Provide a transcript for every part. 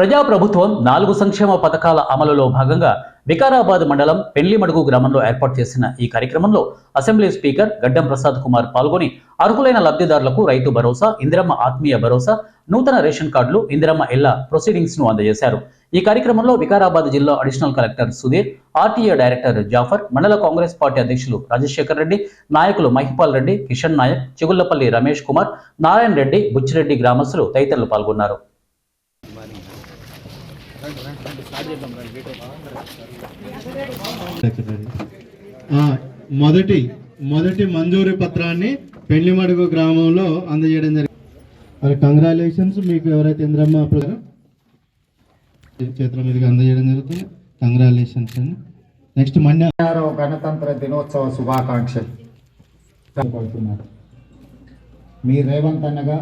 ప్రజాప్రభుత్వం నాలుగు సంక్షేమ పథకాల అమలులో భాగంగా వికారాబాద్ మండలం పెళ్ళిమడుగు గ్రామంలో ఏర్పాటు చేసిన ఈ కార్యక్రమంలో అసెంబ్లీ స్పీకర్ గడ్డం ప్రసాద్ కుమార్ పాల్గొని అర్హులైన లబ్ధిదారులకు రైతు భరోసా ఇందిరమ్మ ఆత్మీయ భరోసా నూతన రేషన్ కార్డులు ఇందిరమ్మ ఇళ్ళ ప్రొసీడింగ్స్ను అందజేశారు. ఈ కార్యక్రమంలో వికారాబాద్ జిల్లా additional collector Sudheer RTA director Jafar మండల కాంగ్రెస్ పార్టీ అధ్యక్షులు రాజశేఖర్ రెడ్డి నాయకులు మహిపాల్ రెడ్డి కిషన్ నాయక్ చిగుళ్ళపల్లి రమేష్ కుమార్ నారాయణ రెడ్డి బుచ్చిరెడ్డి గ్రామస్తులు తదితరులు పాల్గొన్నారు. మొదటి మొదటి మంజూరు పత్రాన్ని పెళ్ళిమడుగు గ్రామంలో అందజేయడం జరిగింది. మరి కంగ్రాచులేషన్స్ మీకు ఎవరైతే ఇంద్రమ్మ అప్పుడు చేతుల మీదుగా అందజేయడం జరుగుతుంది. కంగ్రాచులేషన్స్ అండి. నెక్స్ట్ మన్య గణతంత్ర దినోత్సవ శుభాకాంక్షలు. మీ రేవంత్ అన్నగా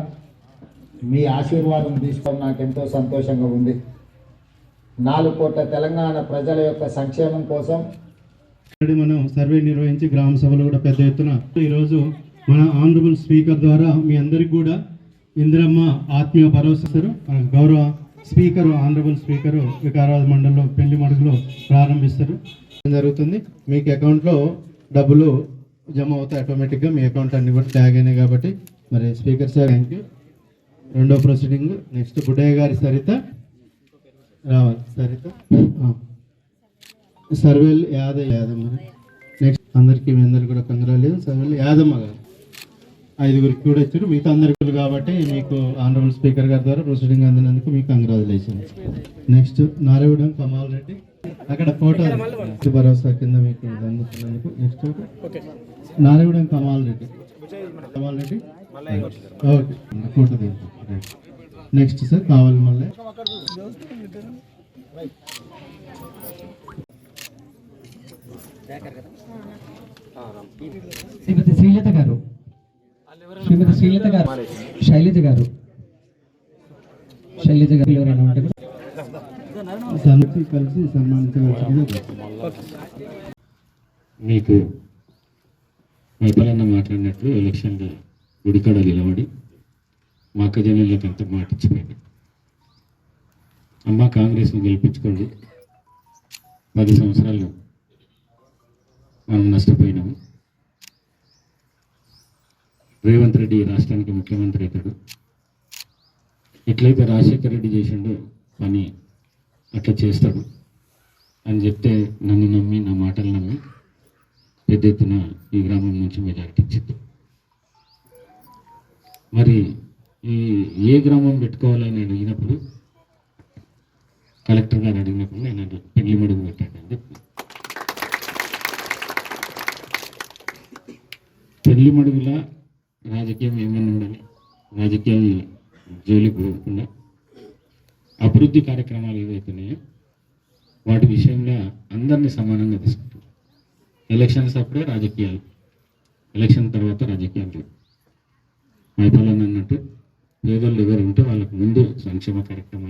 మీ ఆశీర్వాదం తీసుకోవడం నాకు ఎంతో సంతోషంగా ఉంది. నాలుగు కోట్ల తెలంగాణ ప్రజల యొక్క సంక్షేమం కోసం మనం సర్వే నిర్వహించి గ్రామ సభలు కూడా పెద్ద ఎత్తున ఈరోజు మన ఆనరబుల్ స్పీకర్ ద్వారా మీ అందరికి కూడా ఇందిరమ్మ ఆత్మీయ భరోసారు మన గౌరవ స్పీకరు ఆనరబుల్ స్పీకర్ వికారాబాద్ మండలంలో పెళ్ళి మడుగులో ప్రారంభిస్తారు. జరుగుతుంది? మీకు అకౌంట్లో డబ్బులు జమ అవుతాయి ఆటోమేటిక్గా. మీ అకౌంట్ అన్ని కూడా ట్యాగ్ అయినాయి కాబట్టి మరి స్పీకర్ సార్ థ్యాంక్ యూ రెండో ప్రొసీడింగ్ నెక్స్ట్ బుడ్డయ్య గారి సరిత రావాలి. సరిత సర్వేల్ యాదవ్ యాదమ్మ నెక్స్ట్ అందరికీ మీ అందరికీ కూడా కంగ్రాలేదు సర్వేల్ యాదమ్మ గారు. ఐదుగురికి కూడా ఇచ్చారు. మిగతా అందరికీ కాబట్టి మీకు ఆనరబుల్ స్పీకర్ గారి ద్వారా ప్రొసీడింగ్ అందినందుకు మీకు కంగ్రాచులేషన్ నెక్స్ట్ నారాయణ కమాల్ రెడ్డి. అక్కడ ఫోటో భరోసా కింద మీకు అందుతున్నందుకు next Narayana Kamal Reddy. Kamal Reddy. Okay. Next sir కావాలి మళ్ళీ. శ్రీమతి శ్రీలత గారు. శ్రీమతి శ్రీలత గారు. శైలజ గారు. శైలజ గారు ఎవరైనా ఉంటే కలిసి సన్మానించవలసిందిగా మీకు వైఫల్యంగా మాట్లాడినట్లు ఎలక్షన్లో గుడికాడ నిలబడి మా అక్క జనులకు అంత మాట ఇచ్చిపోయింది అమ్మ కాంగ్రెస్ని గెలిపించుకోండి. పది సంవత్సరాలు మనం నష్టపోయినాము. రేవంత్ రెడ్డి రాష్ట్రానికి ముఖ్యమంత్రి అవుతాడు. ఎట్లయితే రాజశేఖర్ రెడ్డి చేసిండో పని అట్లా చేస్తాడు అని చెప్తే నన్ను నమ్మి నా మాటలు నమ్మి పెద్ద ఎత్తున ఈ గ్రామం నుంచి మెజారిటీ ఇచ్చింది. మరి ఈ ఏ గ్రామం పెట్టుకోవాలని నేను అడిగినప్పుడు కలెక్టర్ గారు అడిగినప్పుడు నేను పెళ్ళి మడుగు పెట్టాను అని చెప్పి పెళ్ళి మడుగుల రాజకీయం ఏమన్నా ఉండాలి? రాజకీయం జోలికి పోకుండా అభివృద్ధి కార్యక్రమాలు ఏవైతున్నాయో వాటి విషయంలో అందరినీ సమానంగా తీసుకుంటాం ఎలక్షన్స్ అప్పుడే రాజకీయాలు ఎలక్షన్ తర్వాత రాజకీయాలు లేవు మైపాలన్న అన్నట్టు పేదలు ఎవరు ఉంటే వాళ్ళకు ముందు సంక్షేమ కార్యక్రమాలు